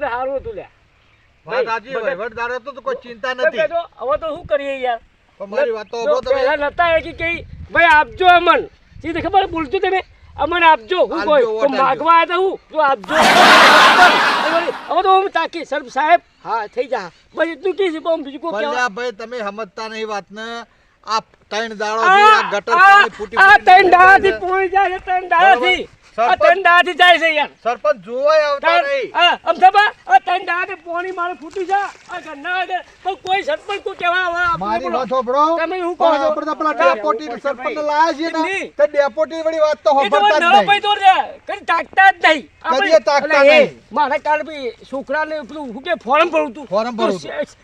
તો સારું હતું લ્યા. વાત સાચી વહીવટદાર હતો તો કોઈ ચિંતા નથી. હવે તો શું કરીએ યાર? મારી વાત તો પહેલા નતા એ કે ભાઈ આપજો અમન. સીધે ખબર? બોલજો તમે. અમન આપજો. હું કોઈ તો માગવા આવ્યા તા હું? તો આપજો. હવે તો હું તાકી સર સાહેબ. હા. થઈ જા. બસ એટલું કી છે? પણ બીજું કોઈ કહેવા? ભાઈ તમે સમજતા નહીં વાતને. આ ત્રણ દાડો આ ગટર પાણી ફૂટી આ ત્રણ દાડાથી છે. જાય છે ત્રણ દાડાથી. આ ત્રણ દાડાથી જાય છે યાર. સરપંચ જોવાય આવતા નહીં. આમ અમથાબા આ ત્રણ પોણી મારે ફૂટી જા આ ઘરના પણ કોઈ સરપંચ કો કેવા આવા મારી વાત સાંભળો તમે હું કહો પણ છો? આપણે પેલા ડેપોટી સરપંચ લાયા છે ને. તે ડેપોટી વળી વાત તો તો સાંભળતા જ નળો નહીં. પૈ દોર છે કદી તાકતા જ નહીં કરીએ તાકતા નહીં. મારે કાલ ભઈ છોકરાને પેલું હું કે ફોર્મ ભરું તું ફોર્મ ભરું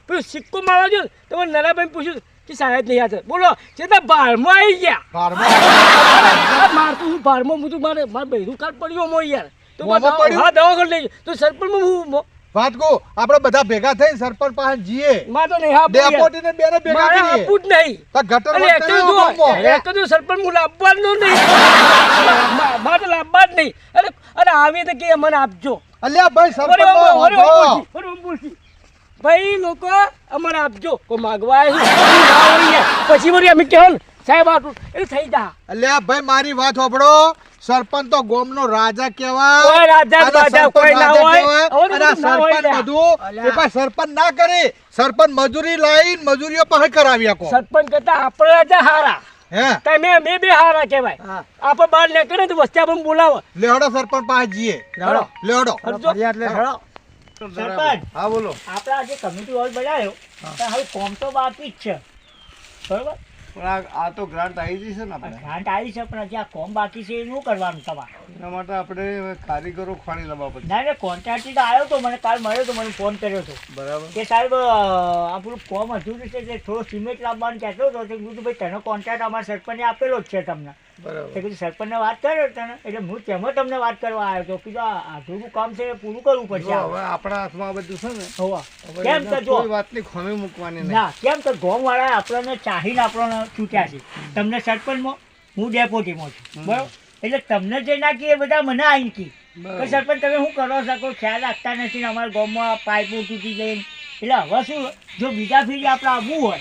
પેલું સિક્કો મારવા જો તો મને નરાભાઈ પૂછ્યું કે સાહેબ નહીં હાથે બોલો જે તો બારમાં આવી ગયા બારમાં મારતું હું બારમાં હું તું મારે મારે બૈરું કાલ પડ્યો મો યાર તો? હા દવાખાને લઈ. તો સરપંચ હું મો- વાત કહું આપણે બધા ભેગા થઈને સરપંચ પાસે જઈએ. મારે તો નહીં ડેપોટી ને બેને ભેગા કરીએ. આપવું જ નહીં. તો ગટર અરે તો જો, એક તો સરપંચ હું લાવવાનું નહીં. મા- તો લાવવા જ નહીં. અરે અરે આવી તો કે મને આપજો. અલ્યા ભાઈ સરપંચ. ભાઈ લોકો અમને આપજો. કો માગવા. પછી વળી અમે કહેવું ને, સાહેબ આટલું એટલે થઈ જા. અલ્યા ભાઈ મારી વાત સાંભળો સરપંચ તો ગોમનો રાજા કેવા કોઈ રાજા રાજા સરપંચ કોઈ ના હોય. અને ના સરપંચ બધું અલ્યા. એ ભાઈ સરપંચ ના કરે. સરપંચ મજૂરી લાઈન મજૂરીઓ પર કરાવી આકો સરપંચ કરતા આપણે રાજા હારા. હે? તમે અમે બે હારા કહેવાય. આપણે બહાર નીકળે તો વસ્તી આપણે બોલાવો. લેવડો સરપંચ પાસે જઈએ. લેવડો. લેવડો. કરજો. સરપંચ હા બોલો. આપણે આજે કમિટી હોલ બનાવ્યો. હવે કોમ તો બાકી જ છે. બરોબર? પણ આ તો ગ્રાન્ટ આવી જશે ને આપણે. ગ્રાન્ટ આવી છે પણ હજી આ કોમ બાકી છે એનું કરવાનું તમારે? એના માટે આપણે કારીગરો ખોણી લેવા પડશે. ના ના કોન્ટ્રાક્ટ તો આવ્યો તો મને કાલ મળ્યો તો મને ફોન કર્યો હતો બરાબર. કે સાહેબ આપણું કોમ અધૂરું છે તે થોડો સિમેન્ટ લાવવાનું કહેતો હતો તો કીધું ભાઈ તેનો કોન્ટ્રાક્ટ અમારા સરપંચે આપેલો જ છે તમને. તો બરાબર કીધું સરપંચને વાત કર્યો તને? એટલે હું તેમાં તમને વાત કરવા આવ્યો તો કીધું અધૂરું કામ છે એ પૂરું કરવું પડશે હવે આપણા હાથમાં બધું છે ને. હવે. કેમ તો જો. વાતની ખોમી મૂકવાની ના કેમ તો ગોમ વાળા આપણને ચાહીને આપણને છૂટ્યા છે. તમને સરપંચમાં હું ડેપોટીમાં છું. બરોબર? એટલે તમને જે ના કહે એ બધા મને આવીને કી સરપંચ તમે શું કરો શકો ખ્યાલ રાખતા નથી અમારા ગામમાં પાઇપો તૂટી ગઈ એટલે હવે શું જો બીજા ફેરી આપણે આવવું હોય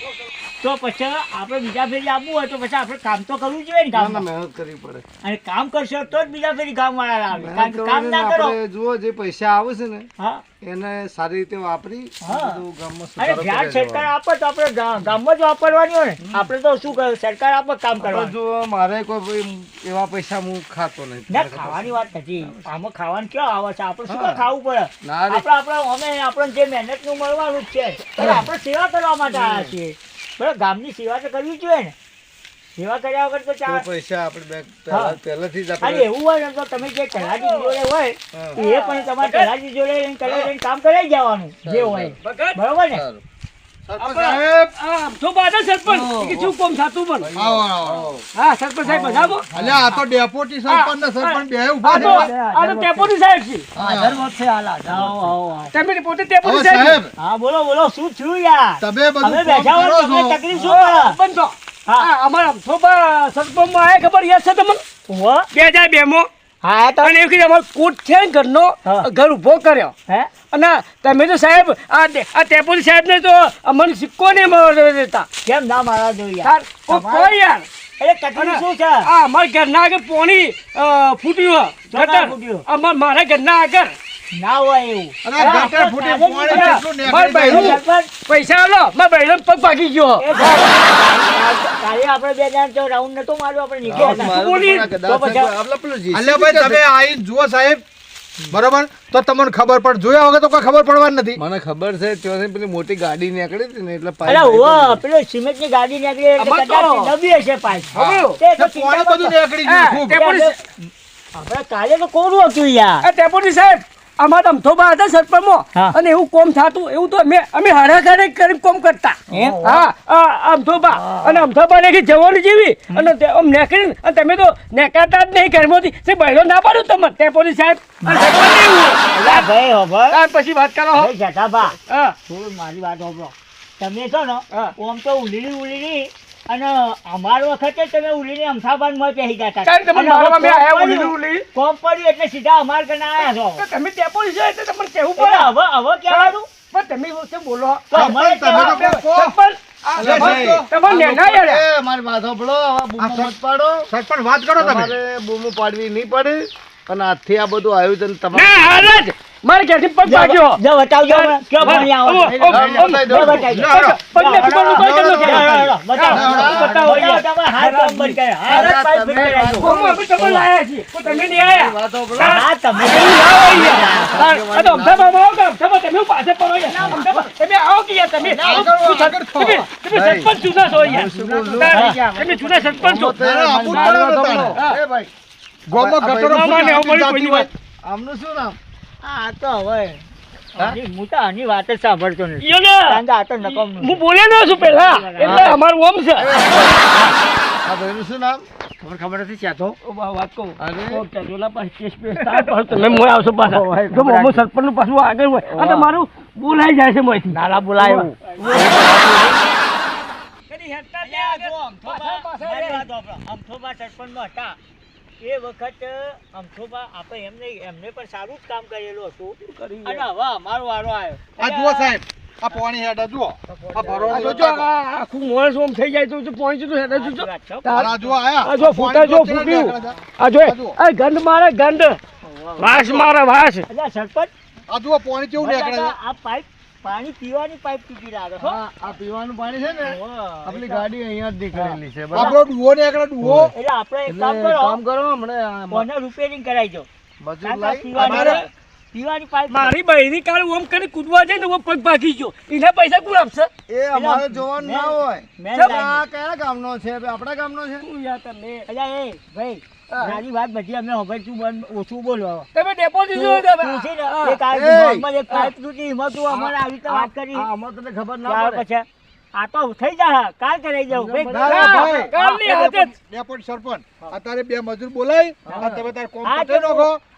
તો પછી આપણે બીજા ફેરી આવવું હોય તો પછી આપણે કામ તો કરવું જોઈએ ને ના, મહેનત કરવી પડે. અને કામ કરશો તો જ બીજા ફેરી કામ વાળા આવે કારણ કે કામ ના કરો. જુઓ જે પૈસા આવે છે ને હા. એને સારી રીતે વાપરી. અરે જ્યાં કરે સરકાર આપે તો આપણે ગામમાં જ વાપરવાની હોય ને. આપણે તો શું કરે સરકાર આપે કામ કરવા જો મારે કોઈ એવા પૈસા હું ખાતો નહીં. ના ખાવાની વાત નથી. આમાં ખાવાનું ક્યાં આવે છે? આપણે શું ખાવું પડે. આપણે આપણે અમે આપણને જે મહેનતનું મળવાનું જ છે. આપણે સેવા કરવા માટે આવ્યા છીએ. બરાબર ગામની સેવા તો કરવી જોઈએ ને. સેવા કર્યા વગર તો તો પૈસા આપણે. પહેલાથી જ આપણે એવું હોય ને તો તમે જે કલાજી જોડે હોય એ પણ તમારે કલાજી જોડે કલાજી કામ કરાવી જવાનું જે હોય. બરોબર ને? સારું. સરપંચ સાહેબ. આ આમથો બાદા સરપંચ. એ કે શું કોમ થાતું પણ આવો આવો હા સરપંચ સાહેબ બધામાં? અલ્યા આ તો ડેપોટી સરપંચ ને સરપંચ બે ઊભા આ છે તો આ તો ટેપોરી સાહેબ છે. ધર્મ છે હાલા આવો આવો આવો. તમે પોતે ટેપોરી હવે સાહેબ સાહેબ. હા બોલો બોલો શું થયું યાર? તમે બધું અમે કામ બેઠા કરો હોય તમને છો. તકલીફ શું પડે બંધો હા. હા અમારા આયા ખબર યાદ છે તમને. બે હજાર બે માં હા તો અને એવું કીધું અમારો કોટ છે ને ઘરનો ઘર ઊભો કર્યો. હે? અને તમે તો સાહેબ આ આ ટેપોરી સાહેબ ને તો અમને સિક્કો નહીં મળવા દેતા. કેમ ના મારા જોઈએ યાર? કોઈ યાર. તકલીફ શું છે? આ અમારા ઘરના આગળ પોણી ફૂટ્યું. અમાર મારા ઘરના આગળ. ના હોય એવું. અને આ ગટર ફૂટી પાણી અરે, કેટલું માર નીકળી બહેનું- જાય. સરપંચ, પૈસા આલો મારા બહેનો પગ ભાગી ગયો. કાલે આપણે બે જણ તો રાઉન્ડ નતો માર્યો આપણે નીકળ્યા હતા. મારે તો બોલી. પણ આ કદાચ તો પછી- આપણે પેલું JCB અલ્યા ભાઈ તમે આઈને જુઓ સાહેબ. બરોબર? તો તમને ખબર પડ જોયા વગર તો કોઈ ખબર પડવાની નથી. મને ખબર છે ત્યાંથી પેલી મોટી ગાડી નીકળી હતી ને એટલે અરે પેલો સિમેન્ટની ગાડી નીકળી એટલે કદાચ નબળી હશે પાઇપ. તે તો ને ચિંતા પાણી બધું નીકળી ગયું આપણે કાલે તો કોણ હતું યાર. ટેપોટી સાહેબ. અમારા બા હતા સરપંચમાં. અને એવું કોમ થાતું એવું તો અમે અમે હારાકારે કરી કોમ કરતા? હા? આ અમથોબા. અને અમથોબા ને જવાનું જેવી. અને તે આમ નેકળી અને તમે તો નેકાતા જ નહીં ઘરમાંથી. તે બહેનો ના પાડું તમને. પોલીસ સાહેબ. ભાઈ હોભળ. ત્યાર પછી વાત કરો હો. જટા બા હા. થોડું મારી વાત હોભળો. તમે છો ને ઓમ તો ઉલીડી ઉલીડી અને અમાર વખતે તમે ઉલીને અમથાબાદમાં પહેરી જતા. કારણ તમે હવે મેં આયા ઉલી ઉલી. કોમ પડ્યું એટલે સીધા અમાર કને આયા છો. તો તમે ડેપોડી છે એટલે તમને કેવું પડે. હવે હવે કહેવાનું પણ તમે શું બોલો? તો અમારે તમે તો કહો. સરપંચ, વાત કરો તમે. બૂમો પાડવી નહીં પડે અને આજથી આ બધું આયોજન તમારે. મારે ઘેરથી પગ ભાગ્યો. જો બતાવજો. કયો પાણી આવો. જો બતાવજો. પગને કોઈ લો, છે. લો, લો, બતાવો. બતાવો, તમારે હાથ નંબર કે હાથ પાઈ ફિટ કરાવજો. ઓમ, અમે તમે લાયા છીએ. કો તમે નહીં આયા. હા, તમે તમે લાવો આ તો તમે આવો કામ તમે તમે પાસે પડો યાર. તમે આવો કે યાર તમે. આગળ શું આગળ તમે તમે સરપંચ જુના છો યાર. તમે જુના સરપંચ છો. ના, ના, ને. હા. એ ભાઈ ગોમો ગટરો ફૂટી આવું જાતી કોઈની હોય. વાત. આમનું શું નામ આ તો હવે. હું? તો આની વાત જ સાંભળતો નથી. યો ને, કારણ કે આ તો નકામનું હું બોલ્યો ન છું પેલા એટલે અમારું ઓમ છે. આ ભાઈનું શું નામ? ખબર ખબર નથી ચાતો. વાત કહું. અરે. તો પાસે કેસ બેસ. થાય પણ તમે મોય આવશો પાછા. મોમો સરપંચનું પાછું આગળ હોય આ તો મારું બોલાઈ જાય છે મોયથી. નાલા બોલાય હતા. એ વખત અમથોબા આપણે એમને એમને પણ સારું જ કામ કરેલું હતું. અને હવે અમારો વારો આવ્યો. આ જુઓ સાહેબ આ પોણી હેડ જુઓ. આ ભરો જો આખું માણસ ઓમ થઈ જાય તો તો પહોંચી તો હેડે જો આ જુઓ આયા. આ જો ફૂટા જો ફૂટ્યું. આ જો આ ગંધ મારે ગંધ. વાસ મારે વાસ. અલ્યા, સરપંચ. આ જુઓ પોણી કેવું નીકળે આ પાઇપ પાણી પીવાની પાઇપ તૂટી લાગે હો. આ પીવાનું પાણી છે ને. આપણી ગાડી અહીંયા જ નીકળેલી છે આપણો બરાબર ને ડુઓ નીકળે ડુઓ એટલે આપણે એક કામ કરો. કામ કરો હમણે કોને રિપેરિંગ કરાવી દો. મજૂર લાવી પીવાની પાઇપ મારી ઓમ કરી કૂદવા જાય ને પગ ભાગી ગયો. એના પૈસા કોણ આપશે? એ અમારે જોવાનું ના હોય. મેં આ કયા ગામનો છે? આપણા ગામનો છે? તું યાર તમે અલ્યા એ ભાઈ હા. વાત પછી અમે હવે તું બંધ ઓછું બોલો. તમે ડેપોઝિટ જો તું- તું ને, એક આ. એક પાઇપ તૂટી હિંમત તું અમને આવી રીતે વાત કરી. અમારે તને ખબર ના પડે. પછી આ તો થઈ જાય કાલ કરાઈ જાઉં. ભાઈ ના, ના, ભાઈ. કાલની હાથે સરપંચ. અત્યારે બે મજૂર બોલાય અને તમે તાર કોમ હા, પતે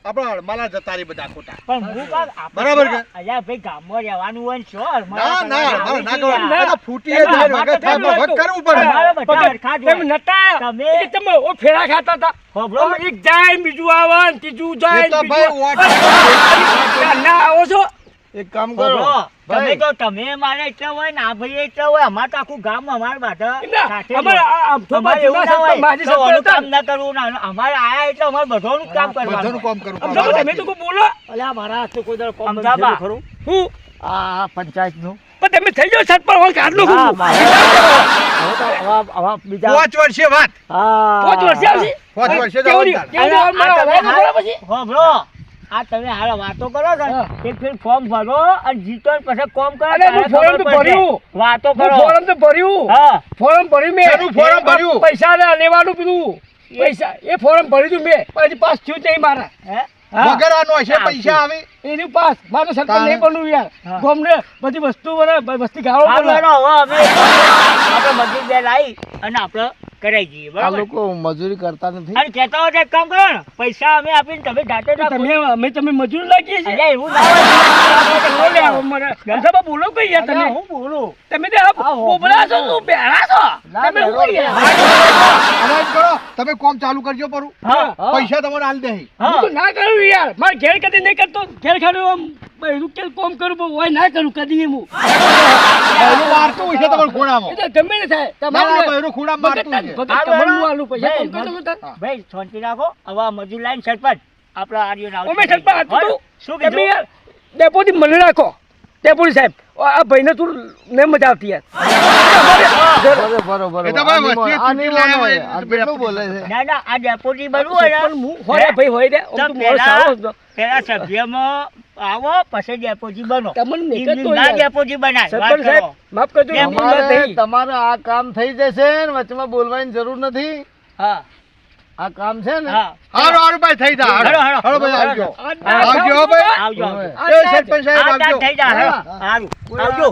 આપણા હળમાલા જતા રહી બધા ખોટા. પણ હું કાલ બરાબર કે? અલ્યા ભાઈ ગામમાં રહેવાનું હોય ને ના ના મારે ના કરવાનું આ ફૂટી જાય વગર થાય એમાં કરવું પડે. અમારે બધા પગે- હરખા જ તમે નતા. તમે- તમે ઓ ફેરા ખાતા હતા. હોભળો? એક જાય બીજું આવે ત્રીજું જાય બીજું ના એક કામ કરો. તમે તો તમે મારે એટલા હોય ને આ ભાઈ એટલા હોય અમારે તો આખું ગામ અમારે બધા અમારે હોય. એવું ના હોય કામ ના. કરવું ના અમારે આયા એટલે અમારે બધાનું કામ કરવાનું. કામ કરવું. તમે તો બોલો. અલ્યા મારા હાથે કોઈ દર કામ અમદાવાદ. ખરું. હું? આ પંચાયતનું પણ તમે થઈ જાઓ સરપંચ હોય કાઢલો હા, હું મારે. બીજા પાંચ વર્ષે વાત. પાંચ વર્ષે આવશે? પાંચ વર્ષે નહીં? જવાબદાર. કેવું નહીં? આ તમે હાલ- વાતો કરો ને, એક ફેર ફોર્મ ભરો અને જીતો ને પછી કોમ કરો અરે હું ફોર્મ તો ભર્યું. વાતો કરો. ફોર્મ તો ભર્યું. હા. ફોર્મ ભર્યું મેં. એનું ફોર્મ ભર્યું? પૈસા ના લેવાનું પેલું. પૈસા એ ફોર્મ ભર્યું દઉં મેં. પછી પાસ થયું નહીં મારા. હે? હા. વગર આનો હશે પૈસા આવે. એનું પાસ. મારું સરકાર? નહીં બનવું યાર. ગોમને બધી વસ્તુ બને વસ્તી ગાળો હવે અમે આપણે મજૂર બે લાવી અને આપણે કરાઈ જઈએ આ લોકો મજૂરી કરતા નથી. અને કહેતા હોય એક કામ કરો ને પૈસા અમે આપીને તમે જાતે જ તો આપો. તમે અમે તમે મજૂર લાગીએ છીએ? અલ્યા, એવું ના હોય. બોલે કઈ યાર તમે? હું બોલું? તમે તે આ છો તું બેરા છો? તમે બેરો શું કરો તમે કોમ ચાલુ કરજો પરું. હા પૈસા તમારે આલ દે. હું. તો ના કરું યાર. મારે ઘેર કદી નહીં કરતો. ઘેર ખાડું આમ બૈરું કે કોમ કરું પણ હોય ના કરું કદી એમ હું. એનું મારતું હશે તમારે ખૂણામાં. એ ગમે તે થાય. ના ના તમારું એનું ખૂણામાં મારતું ભગત ભગત હા, આલું પૈસા કોમ કરો તાર. ભાઈ શાંતિ રાખો. હવે મજૂર લાઈન સરપંચ. આપણા આર્યન આવશે. ઓમે સરપંચ શું કીધું? યાર ડેપોથી મને રાખો. ડેપોટી સાહેબ. આ ભાઈને તું ને મજા આવતી યાર. બરોબર બરોબર એ તો ભાઈ વચ્ચે આ નહીં ચૂંટી લાયા માનો હોય, એ. આ તો ભાઈ કેટલું બોલે છે? ના ના આ ડેપોટી બનવું હોય ને પણ હું હોય ભાઈ હોય દે તો આમ તો સારો પેલા સભ્યમાં આવો પછી ડેપોટી બનો. તમને એમ નીકળતો ના યાર. બનાય. સરપંચ સાહેબ માફ કરજો બે તમારે આ કામ થઈ જશે ને વચમાં બોલવાની જરૂર નથી? હા. આ કામ છે ને? હા. હારું હારું ભાઈ થઈ જા હાલો, હાલો. હાલો ભાઈ આવજો. આવજો ભાઈ. આવજો એ સરપંચ સાહેબ આવજો. થઈ જા હાલો. હા. હારું. કોઈ આવજો.